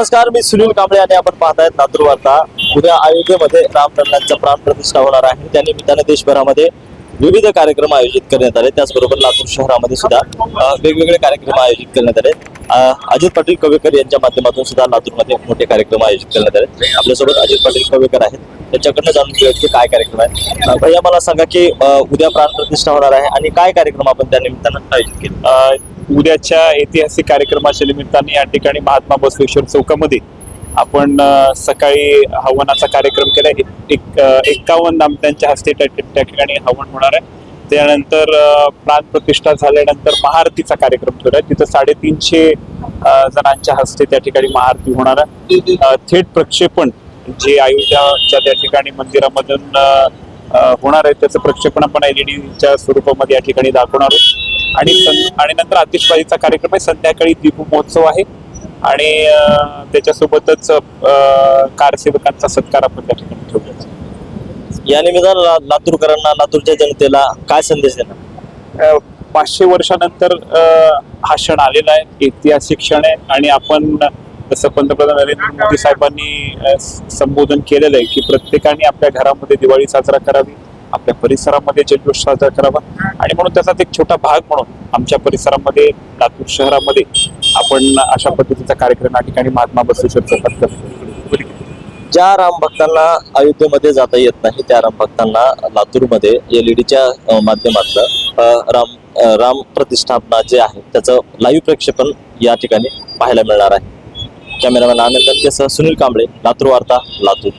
नमस्कार मी सुनील कांबळे आणि आपण पाहतायत नातूर वार्ता. उद्या अयोध्येमध्ये रामलल्लांचा प्राण प्रतिष्ठा होणार आहे. त्यानिमित्ताने देशभरामध्ये विविध कार्यक्रम आयोजित करण्यात आले. त्याचबरोबर लातूर शहरामध्ये सुद्धा वेगवेगळे कार्यक्रम आयोजित करण्यात आले. अजित पाटील कवेकर यांच्या माध्यमातून सुद्धा लातूरमध्ये मोठे कार्यक्रम आयोजित करण्यात आले. आपल्यासोबत अजित पाटील कवेकर आहेत. त्यांच्याकडनं जाणून घेऊयात की काय कार्यक्रम आहे. भैया मला सांगा की उद्या प्राण प्रतिष्ठा होणार आहे आणि काय कार्यक्रम आपण त्या निमित्तानं आयोजित केले? उद्याच्या ऐतिहासिक कार्यक्रमाच्या निमित्ताने या ठिकाणी महात्मा बसवेश्वर चौकामध्ये आपण सकाळी हवनाचा कार्यक्रम केला. एक एक्कावन्न नामत्यांच्या हस्ते त्या त्या ठिकाणी हवन होणार आहे. त्यानंतर प्राण प्रतिष्ठा झाल्यानंतर महाआरतीचा कार्यक्रम ठेवला तिथं साडेतीनशे जणांच्या हस्ते त्या ठिकाणी महाआरती होणार आहे. थेट प्रक्षेपण जे अयोध्याच्या त्या ठिकाणी मंदिरामधून होणार आहे त्याचं प्रक्षेपण आपण एलईडीच्या स्वरूपामध्ये या ठिकाणी दाखवणार आहोत. आणि आणि नंतर आतिषबाजीचा कार्यक्रम आहे. संध्याकाळी दीप महोत्सव आहे. आणि त्याच्यासोबतच कारसेवकांचा सत्कार आपण त्या ठिकाणी ठेवतो या निमित्तानं ला- लातूरकरांना लातूरच्या जनतेला काय संदेश देणार? अ, पाचशे वर्षानंतर अ, हा क्षण आलेला आहे. ऐतिहासिक क्षण आहे. आणि आपण जसं पंतप्रधान नरेंद्र मोदी साहेबांनी अ, स- संबोधन केलेलं आहे की प्रत्येकाने आपल्या घरामध्ये दिवाळी साजरा करावी. आपल्या परिसरामध्ये जल्लोष साजरा करावा. आणि म्हणून त्याचाच एक छोटा भाग म्हणून आमच्या परिसरामध्ये लातूर शहरामध्ये आपण अशा पद्धतीचा कार्यक्रम या ठिकाणी महात्मा बसवेश्वर चौकात करतो ज्या राम भक्तांना अयोध्येमध्ये जाता येत नाही त्या राम भक्तांना लातूरमध्ये एलईडीच्या माध्यमातलं राम राम प्रतिष्ठापना जे आहे त्याचं लाईव्ह प्रक्षेपण या ठिकाणी पाहायला मिळणार आहे. कॅमेरामॅन आनंद केसह सुनील कांबळे लातूर वार्ता लातूर.